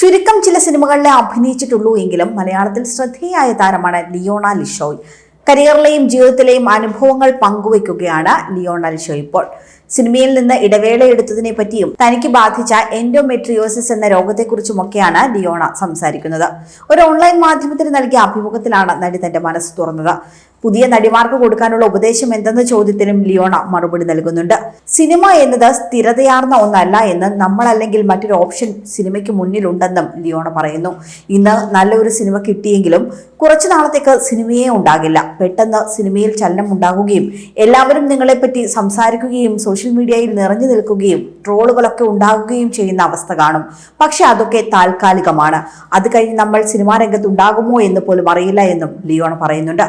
ചുരുക്കം ചില സിനിമകളിലെ അഭിനയിച്ചിട്ടുള്ളൂ എങ്കിലും മലയാളത്തിൽ ശ്രദ്ധേയായ താരമാണ് ലിയോണ ലിഷോയ്. കരിയറിലെയും ജീവിതത്തിലെയും അനുഭവങ്ങൾ പങ്കുവയ്ക്കുകയാണ് ലിയോണ ലിഷോയ് ഇപ്പോൾ. സിനിമയിൽ നിന്ന് ഇടവേള എടുത്തതിനെ പറ്റിയും തനിക്ക് ബാധിച്ച എൻഡോമെട്രിയോസിസ് എന്ന രോഗത്തെക്കുറിച്ചുമൊക്കെയാണ് ലിയോണ സംസാരിക്കുന്നത്. ഒരു ഓൺലൈൻ മാധ്യമത്തിന് നൽകിയ അഭിമുഖത്തിലാണ് നടി തന്റെ മനസ്സ് തുറന്നത്. പുതിയ നടിമാർക്ക് കൊടുക്കാനുള്ള ഉപദേശം എന്തെന്ന ചോദ്യത്തിനും ലിയോണ മറുപടി നൽകുന്നുണ്ട്. സിനിമ എന്നത് സ്ഥിരതയാർന്ന ഒന്നല്ല എന്ന് നമ്മൾ അല്ലെങ്കിൽ മറ്റൊരു ഓപ്ഷൻ സിനിമയ്ക്ക് മുന്നിലുണ്ടെന്നും ലിയോണ പറയുന്നു. ഇന്ന് നല്ലൊരു സിനിമ കിട്ടിയെങ്കിലും കുറച്ചു നാളത്തേക്ക് സിനിമയെ ഉണ്ടാകില്ല. പെട്ടെന്ന് സിനിമയിൽ ചലനം ഉണ്ടാകുകയും എല്ലാവരും നിങ്ങളെപ്പറ്റി സംസാരിക്കുകയും സോഷ്യൽ മീഡിയയിൽ നിറഞ്ഞു നിൽക്കുകയും ട്രോളുകളൊക്കെ ഉണ്ടാകുകയും ചെയ്യുന്ന അവസ്ഥ കാണും. പക്ഷെ അതൊക്കെ താൽക്കാലികമാണ്. അത് കഴിഞ്ഞ് നമ്മൾ സിനിമാ രംഗത്ത് ഉണ്ടാകുമോ എന്ന് പോലും അറിയില്ല എന്നും ലിയോണ പറയുന്നുണ്ട്.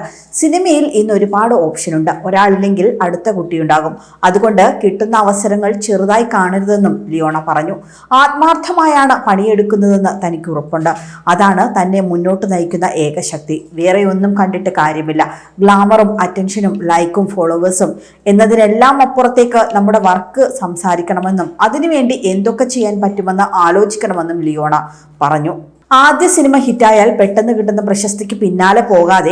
സിനിമയിൽ ഇന്ന് ഒരുപാട് ഓപ്ഷൻ ഉണ്ട്. ഒരാളില്ലെങ്കിൽ അടുത്ത കുട്ടിയുണ്ടാകും. അതുകൊണ്ട് കിട്ടുന്ന അവസരങ്ങൾ ചെറുതായി കാണരുതെന്നും ലിയോണ പറഞ്ഞു. ആത്മാർത്ഥമായാണ് പണിയെടുക്കുന്നതെന്ന് തനിക്ക് ഉറപ്പുണ്ട്. അതാണ് തന്നെ മുന്നോട്ട് നയിക്കുന്ന ഏക ശക്തി വേറെ ഒന്നും കണ്ടിട്ട് കാര്യമില്ല. ഗ്ലാമറും അറ്റൻഷനും ലൈക്കും ഫോളോവേഴ്സും എന്നതിനെല്ലാം അപ്പുറത്തേക്ക് നമ്മുടെ വർക്ക് സംസാരിക്കണമെന്നും അതിനുവേണ്ടി എന്തൊക്കെ ചെയ്യാൻ പറ്റുമെന്ന് ആലോചിക്കണമെന്നും ലിയോണ പറഞ്ഞു. ആദ്യ സിനിമ ഹിറ്റായാൽ പെട്ടെന്ന് കിട്ടുന്ന പ്രശസ്തിക്ക് പിന്നാലെ പോകാതെ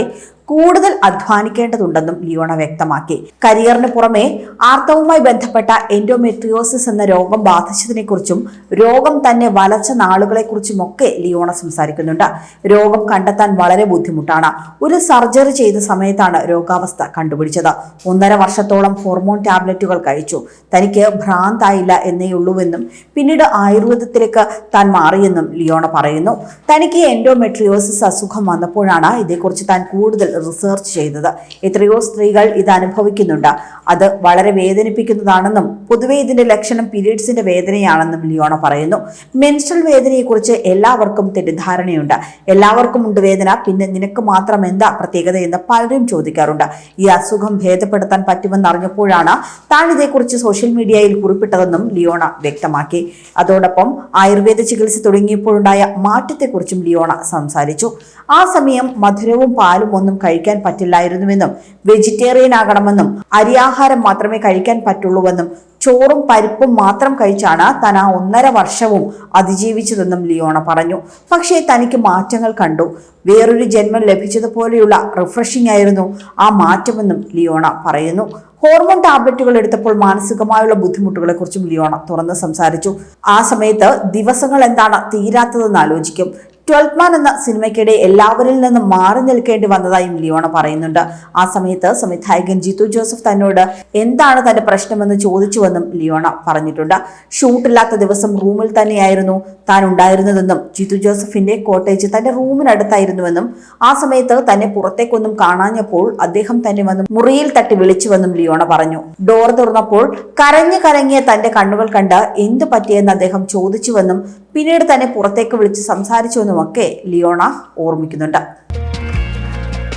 കൂടുതൽ അധ്വാനിക്കേണ്ടതുണ്ടെന്നും ലിയോണ വ്യക്തമാക്കി. കരിയറിന് പുറമെ ആർത്തവുമായി ബന്ധപ്പെട്ട എൻഡോമെട്രിയോസിസ് എന്ന രോഗം ബാധിച്ചതിനെക്കുറിച്ചും രോഗം തന്നെ വലച്ച നാളുകളെക്കുറിച്ചുമൊക്കെ ലിയോണ സംസാരിക്കുന്നുണ്ട്. രോഗം കണ്ടെത്താൻ വളരെ ബുദ്ധിമുട്ടാണ്. ഒരു സർജറി ചെയ്ത സമയത്താണ് രോഗാവസ്ഥ കണ്ടുപിടിച്ചത്. ഒന്നര വർഷത്തോളം ഹോർമോൺ ടാബ്ലറ്റുകൾ കഴിച്ചു. തനിക്ക് ഭ്രാന്തായില്ല എന്നേ ഉള്ളൂവെന്നും പിന്നീട് ആയുർവേദത്തിലേക്ക് താൻ മാറിയെന്നും ലിയോണ പറയുന്നു. തനിക്ക് എൻഡോമെട്രിയോസിസ് അസുഖം വന്നപ്പോഴാണ് ഇതേക്കുറിച്ച് താൻ കൂടുതൽ റിസർച്ച് ചെയ്തത്. എത്രയോ സ്ത്രീകൾ ഇത് അനുഭവിക്കുന്നുണ്ട്. അത് വളരെ വേദനിപ്പിക്കുന്നതാണെന്നും പൊതുവെ ഇതിന്റെ ലക്ഷണം പീരീഡ്സിന്റെ വേദനയാണെന്നും ലിയോണ പറയുന്നു. മെൻസ്ട്രൽ വേദനയെക്കുറിച്ച് എല്ലാവർക്കും തെറ്റിദ്ധാരണയുണ്ട്. എല്ലാവർക്കും ഉണ്ട് വേദന പിന്നെ നിനക്ക് മാത്രം എന്താ പ്രത്യേകത എന്ന് പലരും ചോദിക്കാറുണ്ട്. ഈ അസുഖം ഭേദപ്പെടുത്താൻ പറ്റുമെന്ന് അറിഞ്ഞപ്പോഴാണ് താൻ ഇതേക്കുറിച്ച് സോഷ്യൽ മീഡിയയിൽ കുറിപ്പിട്ടതെന്നും ലിയോണ വ്യക്തമാക്കി. അതോടൊപ്പം ആയുർവേദ ചികിത്സ തുടങ്ങിയപ്പോഴുണ്ടായ മാറ്റത്തെക്കുറിച്ചും ലിയോണ സംസാരിച്ചു. ആ സമയം മധുരവും പാലും ഒന്നും കഴിക്കാൻ പറ്റില്ലായിരുന്നുവെന്നും വെജിറ്റേറിയൻ ആകണമെന്നും അരിയാഹാരം മാത്രമേ കഴിക്കാൻ പറ്റുള്ളൂവെന്നും ചോറും പരിപ്പും മാത്രം കഴിച്ചാണ് താൻ ആ ഒന്നര വർഷവും അതിജീവിച്ചതെന്നും ലിയോണ പറഞ്ഞു. പക്ഷേ തനിക്ക് മാറ്റങ്ങൾ കണ്ടു. വേറൊരു ജന്മം ലഭിച്ചതുപോലെയുള്ള റിഫ്രഷിംഗ് ആയിരുന്നു ആ മാറ്റമെന്നും ലിയോണ പറയുന്നു. ഹോർമോൺ ടാബ്ലറ്റുകൾ എടുത്തപ്പോൾ മാനസികമായുള്ള ബുദ്ധിമുട്ടുകളെ കുറിച്ചും ലിയോണ തുറന്ന് സംസാരിച്ചു. ആ സമയത്ത് ദിവസങ്ങൾ എന്താണ് തീരാത്തതെന്ന് ആലോചിക്കും. ട്വൽത്ത് മാൻ എന്ന സിനിമയ്ക്കിടെ എല്ലാവരിൽ നിന്നും മാറി നിൽക്കേണ്ടി വന്നതായും ലിയോണ പറയുന്നുണ്ട്. ആ സമയത്ത് സംവിധായകൻ ജിത്തു ജോസഫ് തന്നോട് എന്താണ് തന്റെ പ്രശ്നമെന്ന് ചോദിച്ചുവെന്നും ലിയോണ പറഞ്ഞിട്ടുണ്ട്. ഷൂട്ടില്ലാത്ത ദിവസം റൂമിൽ തന്നെയായിരുന്നു താൻ ഉണ്ടായിരുന്നതെന്നും ജിത്തു ജോസഫിന്റെ കോട്ടേജ് തന്റെ റൂമിനടുത്തായിരുന്നുവെന്നും ആ സമയത്ത് തന്നെ പുറത്തേക്കൊന്നും കാണാഞ്ഞപ്പോൾ അദ്ദേഹം തന്നെ വന്ന് മുറിയിൽ തട്ടി വിളിച്ചുവെന്നും ലിയോണ പറഞ്ഞു. ഡോർ തുറന്നപ്പോൾ കരഞ്ഞു കരങ്ങിയ തന്റെ കണ്ണുകൾ കണ്ട് എന്ത് പറ്റിയെന്ന് അദ്ദേഹം ചോദിച്ചുവെന്നും പിന്നീട് തന്നെ പുറത്തേക്ക് വിളിച്ച് സംസാരിച്ചുവെന്നുമൊക്കെ ലിയോണ ഓർമ്മിക്കുന്നുണ്ട്.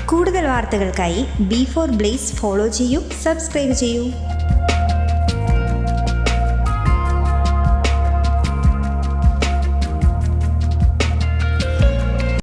കൂടുതൽ വാർത്തകൾക്കായി ബി ഫോർ ബ്ലേസ് ഫോളോ ചെയ്യൂ സബ്സ്ക്രൈബ് ചെയ്യൂ.